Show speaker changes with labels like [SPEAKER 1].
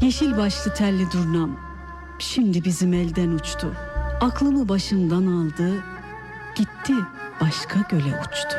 [SPEAKER 1] Yeşil başlı telli durnam şimdi bizim elden uçtu. Aklımı başımdan aldı, gitti başka göle uçtu.